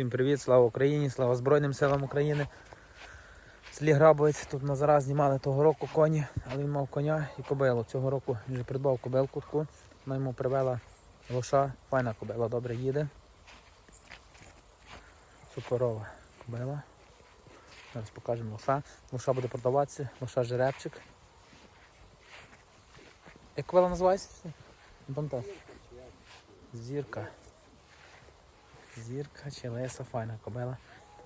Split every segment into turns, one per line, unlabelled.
Всім привіт, слава Україні, слава Збройним силам України. В селі Грабовець тут на зараз знімали того року коні, але він мав коня і кобилу. Цього року він вже придбав кобилку таку. Вона йому привела лоша. Файна кобила, добре їде. Суперова кобила. Зараз покажемо лоша. Лоша буде продаватися, лоша жеребчик. Як кобила називається? Зірка. Зірка чи леса, файна кобила.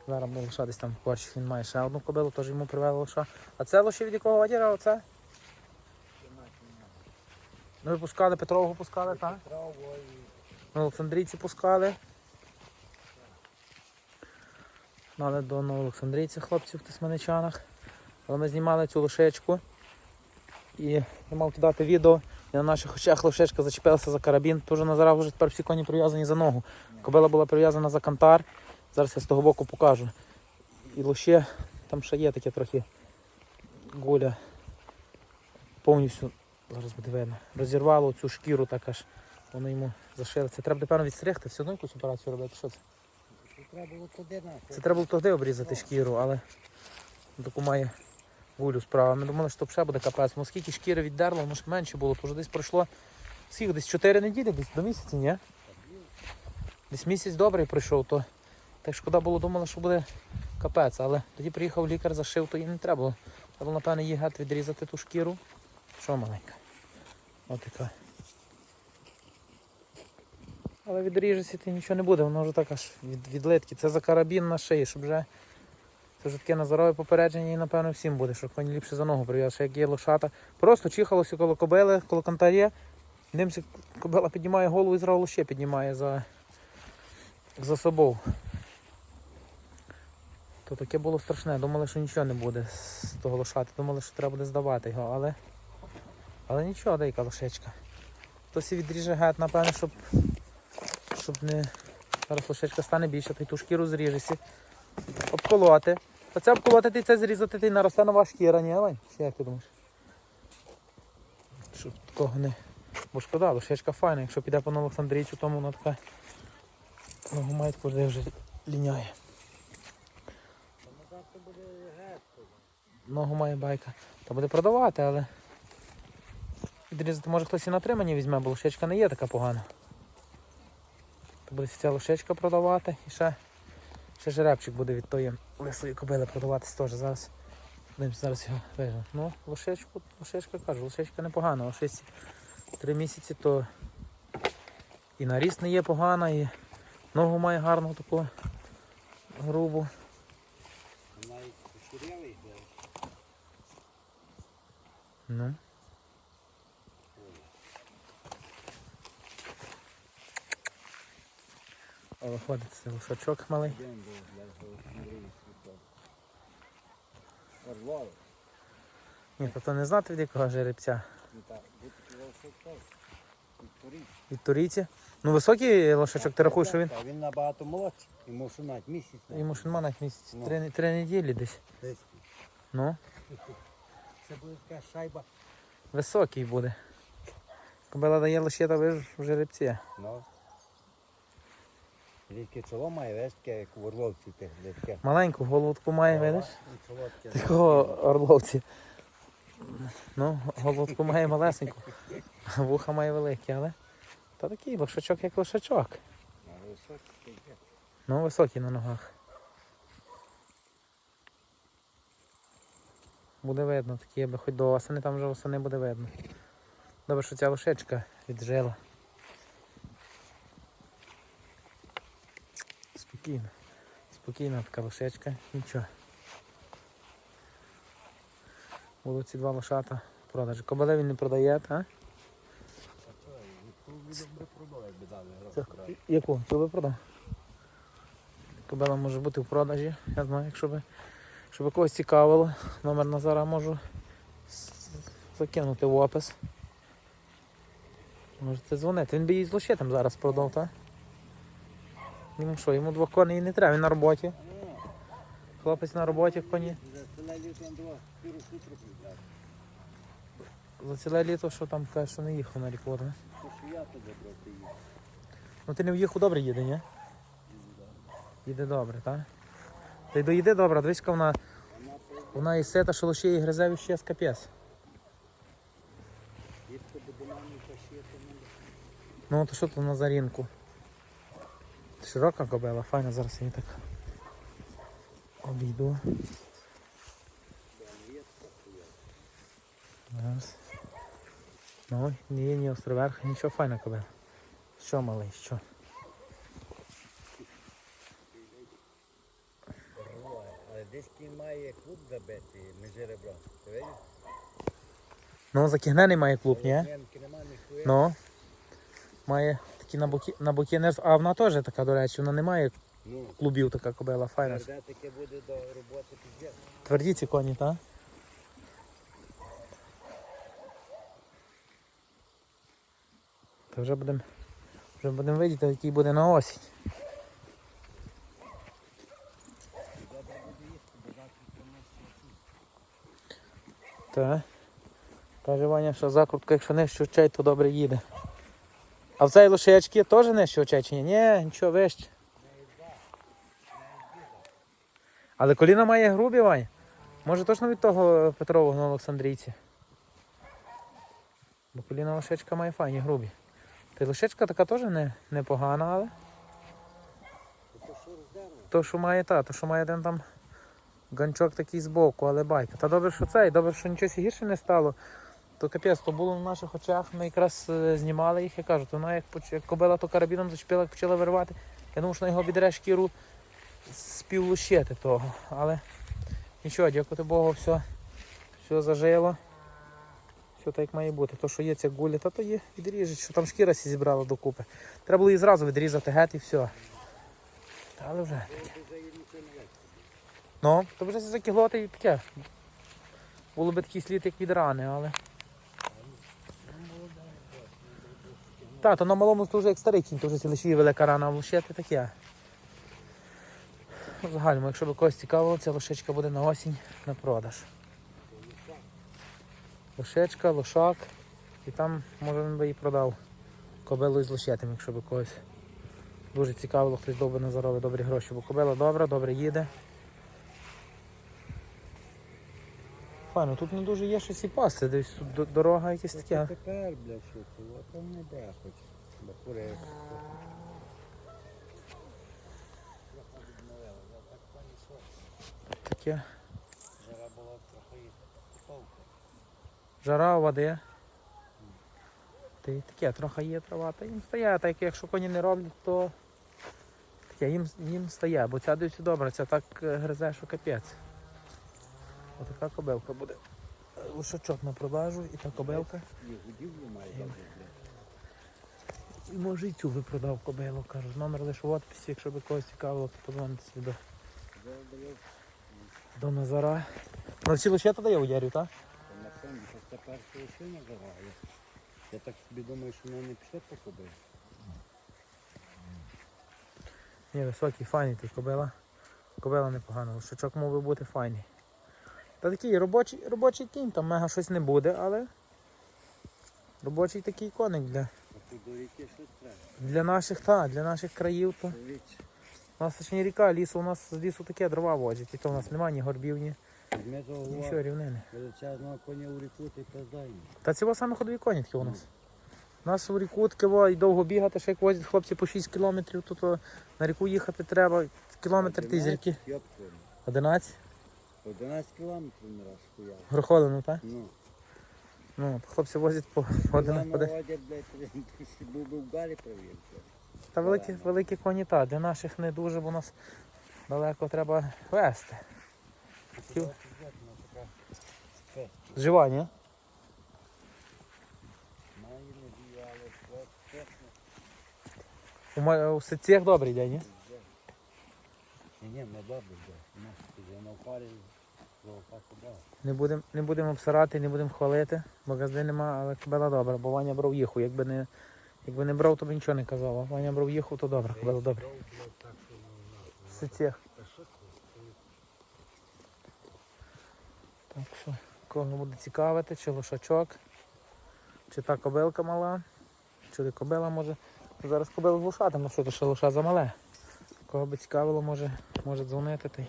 Зараз буде лоша десь там корч. Він має ще одну кобилу, теж йому привели лоша. А це лоші від якого одіра? Оце? Ну ви пускали, Петрового пускали, так? На Олександрійці пускали. Мали до Новоолександрійці хлопців в Тисманичанах. Але ми знімали цю лошечку. І я мав кидати відео. І на наших очах лошечка зачепилася за карабін. Тож на зараз вже тепер всі коні прив'язані за ногу. Кобила була прив'язана за кантар. Зараз я з того боку покажу. І лоще, там ще є таке трохи гуля. Повністю, зараз буде видно, розірвало цю шкіру так аж. Воно йому зашили. Це треба, напевно, відстригти, все одно якусь операцію робити. Що це?
Треба було туди.
Це треба було туди обрізати шкіру, але таку має гулю справа. Ми думали, що ще буде капець. Ну скільки шкіри віддерло, воно ж менше було, то вже десь пройшло. Скільки десь 4 неділі, десь до місяця, ні? Десь місяць добрий пройшов, то так шкода було, думали, що буде капець, але тоді приїхав лікар, зашив, то їй не треба було. Треба напевно, їй геть відрізати ту шкіру. Що маленька? Ось така. Але відріжеться ти нічого не буде, воно вже так аж від, відлитки. Це за карабін на шиї, щоб вже. Це вже таке на здорове попередження і напевно всім буде, що коні ліпше за ногу прив'яз, як є лошата. Просто чихалося коло кобили, коло кантарі. Дивимося, кобила піднімає голову і зразу ще піднімає за, за собою. То таке було страшне. Думали, що нічого не буде з того лошати. Думали, що треба буде здавати його, але. Але нічого, дейка лошечка. Хтось і відріже гет, напевно, щоб щоб не. Зараз лошечка стане більше, то й ту шкіру зріжеся. Обколоти. Оце обколоти ти це зрізати, ти наросте нова шкіра, ні, Вань? Чи як ти думаєш? Щоб такого не. Бо шкода, лошечка файна, якщо піде по Олександрійцю, тому вона така має таку вже ліняє. Ногу має байка. Та буде продавати, але. Відрізати може хтось і на тримані візьме, бо лошечка не є така погана. То буде ця лошечка продавати і ще, ще жеребчик буде від тої лисої кобили продаватись теж. Зараз зараз його вижу. Ну, лошечку, лошечка кажу, лошечка непогана. Лошечці три місяці, то і на ріст не є погана, і ногу має гарну таку грубу.
І поширяла йде.
Ну. О, Виходить це лошачок малий.
Орлов.
Ні, то, то не знати від якого жеребця.
Ну.
Від турійці. Ну високий лошачок, ти рахуєш, що він.
Так, Він набагато молодший. Йому що навіть місяць.
Йому нема навіть місяць.
Ну.
Три, три неділі десь.
Десь.
Ну,
Це буде така шайба.
високий буде. Кобила дає лише та ви ж в жеребці.
Ну. Рідке чоло має, весь таке, як в Орловці тих, де таке.
Маленьку голову таку має, видиш?
І чоло таке.
Такого орловці. Ну, голову таку має малесеньку. а Вуха має великі, але. Та такий лошачок, як лошачок.
А високий таке.
Ну, високий на ногах. Буде видно, такі аби хоч до осени, там вже осени буде видно. Добре, що ця лошечка віджила. Спокійно. Спокійна така лошечка, нічого. Будуть ці два лошата продажі. Кобили він не продає, так? Яку? Цю би продав? Кобила може бути в продажі. Я знаю, якщо би, щоб когось цікавило, номер Назара можу закинути в опис. Можете дзвонити. Він би її з лощетом зараз продав, так? Йому що, йому двох коней не треба, він на роботі. Хлопець на роботі коні. За ціле літо, що там каже, що не їхав на ріквод, не? Ну ти не в'їхав добре їде, ні? Їде добре, так? Та й доїде добре, дивись, вона,
Вона
і сита, шелуші, і гризе ще з капець. Ну то що тут на зарінку? Широка кобила, файна, зараз я її так обійду. Зараз. Ну, ні, ні островерх, нічого файна кобила. Що малий, що?
Але десь кінь має клуб забити між ребром. Ти видиш?
Ну, закігнений має клуб, ні? Ну. Має такі на боки, на боки не. А вона теж така, до речі, вона не має
Ну,
клубів, така кобила, файна.
де таке буде до роботи піздець.
Тверді ці коні, так? То вже будемо вже будемо видіти, який буде на осінь. Так. Каже Ваня, що закрутка, якщо не щучай, то добре їде. А в цей лошечки теж не щучай чи ні? Ні, нічого вище. Але коліна має грубі, Ваня. Може точно від того Петрового на Олександрійці. Бо коліна лошечка має файні грубі. Та й лошечка така теж не, непогана, але.
То, що
має та, то, що має один там ганчок такий збоку, але байка. Та добре, що цей, добре, що нічого гірше не стало. То капець, то було на наших очах, ми якраз е, знімали їх, я кажу, то вона як, як кобила то карабіном зачепила, як почала виривати. Я думав, що на його відре шкіру співлущити того. Але нічого, дякувати Богу, все, все зажило. Все так як має бути. То, що є ця гуля, та то є, відріжуть, що там шкіра сі зібрала докупи. Треба було її зразу відрізати геть і все. Та, Але вже. Ну, то вже закиглоти і таке. Було би такий слід, як від рани, але. Так, то на малому то вже як старий кінь, то вже лише велика рана, а лошити таке. В загальному, якщо би когось цікавило, ця лошечка буде на осінь на продаж. Лошечка, лошак. І там, може, він би і продав кобилу із лошетим, якщо би когось дуже цікавило, хтось довго не заробить добрі гроші. Бо кобила добра, добре їде. Файно, тут не дуже є щось і пасти, десь тут дорога якась
Це
така.
тепер, блядь, що ти, а там не де хоч.
Таке.
Жара була трохи толку.
Жара, води. Та й таке, трохи є трава, та їм стає, так якщо коні не роблять, то таке, їм, їм стає, бо ця дивиться добре, ця так е, гризе, що капець. Отака кобилка буде. Лошачок на продажу і та кобилка.
І
може і цю би продав кобилу, кажу. Номер лише в описі, якщо би когось цікавило, то подзвоните собі до, Назара. Ну всі лише туди я удярю, так?
на фоні, що тепер що ще не. Я так собі думаю, що вони не пішли по куби.
Ні, високий, файний ти кобила. Кобила непогана, лошачок мав би бути файний. Та такий робочий, робочий кінь, там мега щось не буде, але робочий такий коник для, для наших, та, для наших країв. То. У нас не ріка, лісу, у нас з лісу таке дрова возять, і то у нас немає ні горбів, ні нічого рівнини.
величезного коня у ріку, ти пиздай.
Та це саме ходові коні такі у нас. У нас у ріку таке і довго бігати, ще як возять хлопці по 6 кілометрів, то, то на ріку їхати треба кілометр ти з ріки. 11
11 кілометрів не раз хуяв.
Грохолину, так?
Ну.
Ну, хлопці возять по по 11 по 10.
Водять, блядь, ти був би в Галі провівся.
Та великі, великі коні, та, для наших не дуже, бо нас далеко треба вести. Жива, ні? У, у ситцях добрий день, ні?
Ні, ні, не вже на опарі.
Не будемо не будем обсирати, не будемо хвалити, бо газди нема, але кобила добра, бо Ваня брав їху. Якби не, якби не брав, то б нічого не казав. А Ваня брав їху, то добре, кобила добре. В ситцях. Так що, кого буде цікавити, чи лошачок, чи та кобилка мала, чи кобила може. Зараз кобила глушати, ну що то ще лоша замале. Кого би цікавило, може, може дзвонити та й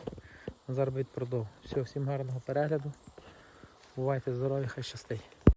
Назар би відпродав. Все, всім гарного перегляду. Бувайте здорові, хай щастить.